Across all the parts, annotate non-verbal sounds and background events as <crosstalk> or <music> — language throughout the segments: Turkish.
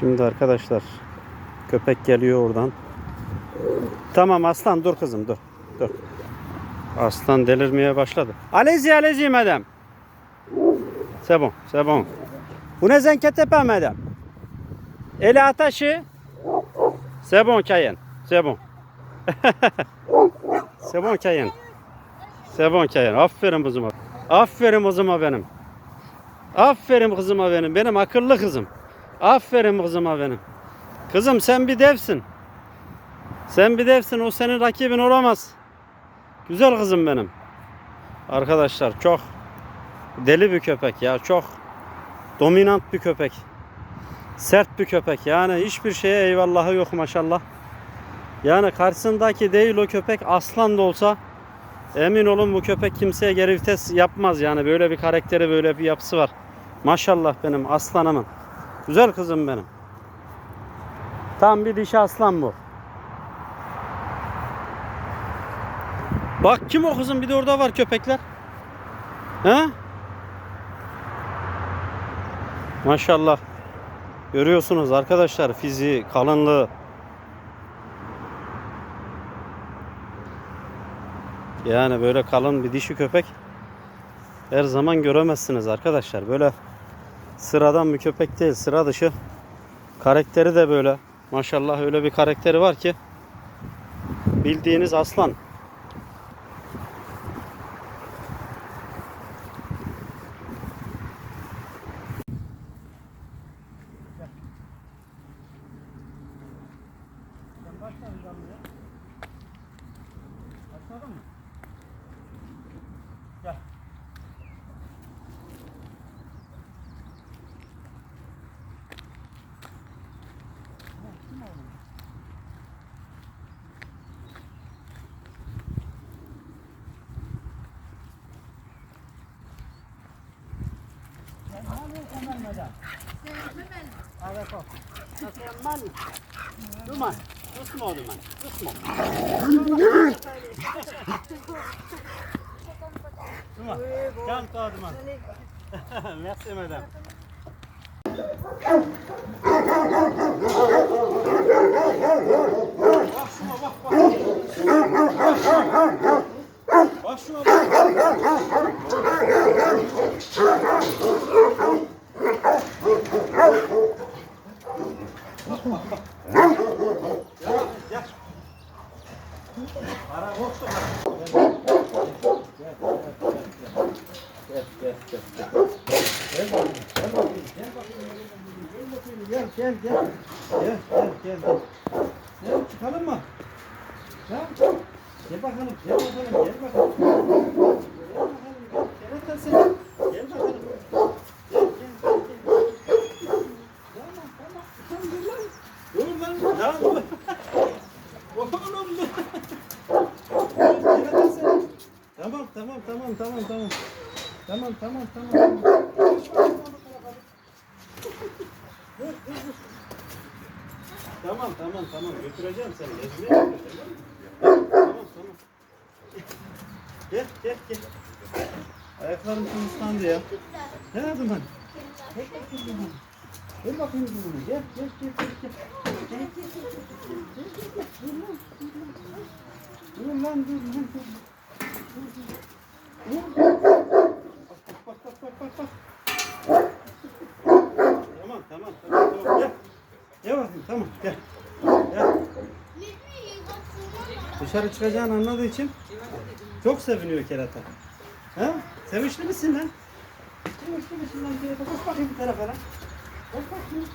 Şimdi arkadaşlar köpek geliyor oradan. Tamam aslan dur kızım dur. Dur. Aslan delirmeye başladı. Alezi alezi madem. C'est bon, c'est bon. Vous ne vous inquiétez pas madame. Elle est attachée. C'est bon Cayenne. C'est bon. c'est <laughs> bon Cayenne. C'est bon Cayenne. Aferin kızıma. Aferin kızıma benim. Aferin kızıma benim. Benim akıllı kızım. Aferin kızıma benim. Kızım sen bir devsin. Sen bir devsin. O senin rakibin olamaz. Güzel kızım benim. Arkadaşlar çok deli bir köpek ya. Çok dominant bir köpek. Sert bir köpek. Yani hiçbir şeye eyvallahı yok maşallah. Yani karşısındaki değil o köpek aslan da olsa emin olun bu köpek kimseye geri vites yapmaz. Yani böyle bir karakteri böyle bir yapısı var. Maşallah benim aslanımın. Güzel kızım benim. Tam bir dişi aslan bu. Bak kim o kızım bir de orada var köpekler. He? Maşallah. Görüyorsunuz arkadaşlar fiziği, kalınlığı. Yani böyle kalın bir dişi köpek her zaman göremezsiniz arkadaşlar. Böyle sıradan bir köpek değil, sıra dışı. Karakteri de böyle. Maşallah öyle bir karakteri var ki bildiğiniz aslan. Duman. Doucement, Duman. Doucement. Duman. Calme-toi, Duman. Merci, madame. Bak şuna bak. Para boştu Gel, gel, gel, gel. Gel bakayım, gel bakayım, gel bakayım, gel bakayım, gel, gel, gel. Gel, gel, gel, gel. Gel, çıkalım mı? Ha? Gel bakalım, gel bakalım, gel bakalım. Gel bakalım, gel. Gel bakalım sen. Gel bakalım. Gel, gel, gel, gel. Tamam, tamam. Tamam, dur lan. Ya dur. Oğlum. Tamam, tamam, tamam, tamam, tamam. Tamam, tamam, tamam. tamam. Tamam, tamam, tamam. Götüreceğim seni. Gezmeye götüreceğim. Tamam, tamam. Gel, gel, gel. Ayaklarım ıslandı ya. Ne ben? Gel bakayım bunu. Gel bakayım bunu. Gel, gel. Gel, gel, gel, gel, gel, gel, gel. Dur lan, dur dur. Dur, dur. Bak, bak, bak, bak, bak, bak. Tamam, tamam, tamam, tamam. Gel. Gel bakayım, tamam, gel. Gel. Dışarı çıkacağını anladığı için çok seviniyor kerata. Ha? Sevinçli misin lan? Sevinçli misin lan kerata? Koş bakayım bir tarafa lan. Koş bakayım.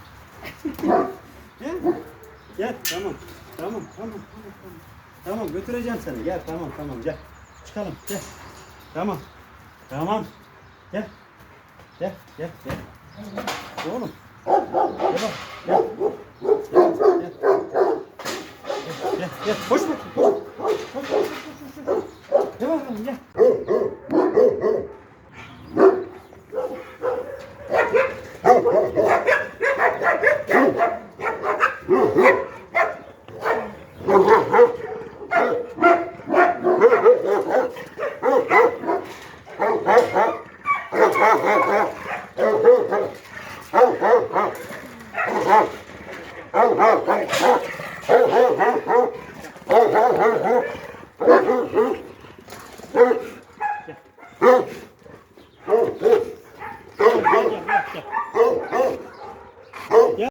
<laughs> Gel. Gel, tamam. Tamam, tamam, tamam, tamam. Tamam, götüreceğim seni. Gel, tamam, tamam, gel. Çıkalım, gel. Tamam. Tamam. Gel. Gel, gel, gel. Oğlum. Gel bak, gel. Gel, gel. Gel, gel. Koş koş. Koş, koş, koş, koş, koş. Gel bakalım, gel. Oh,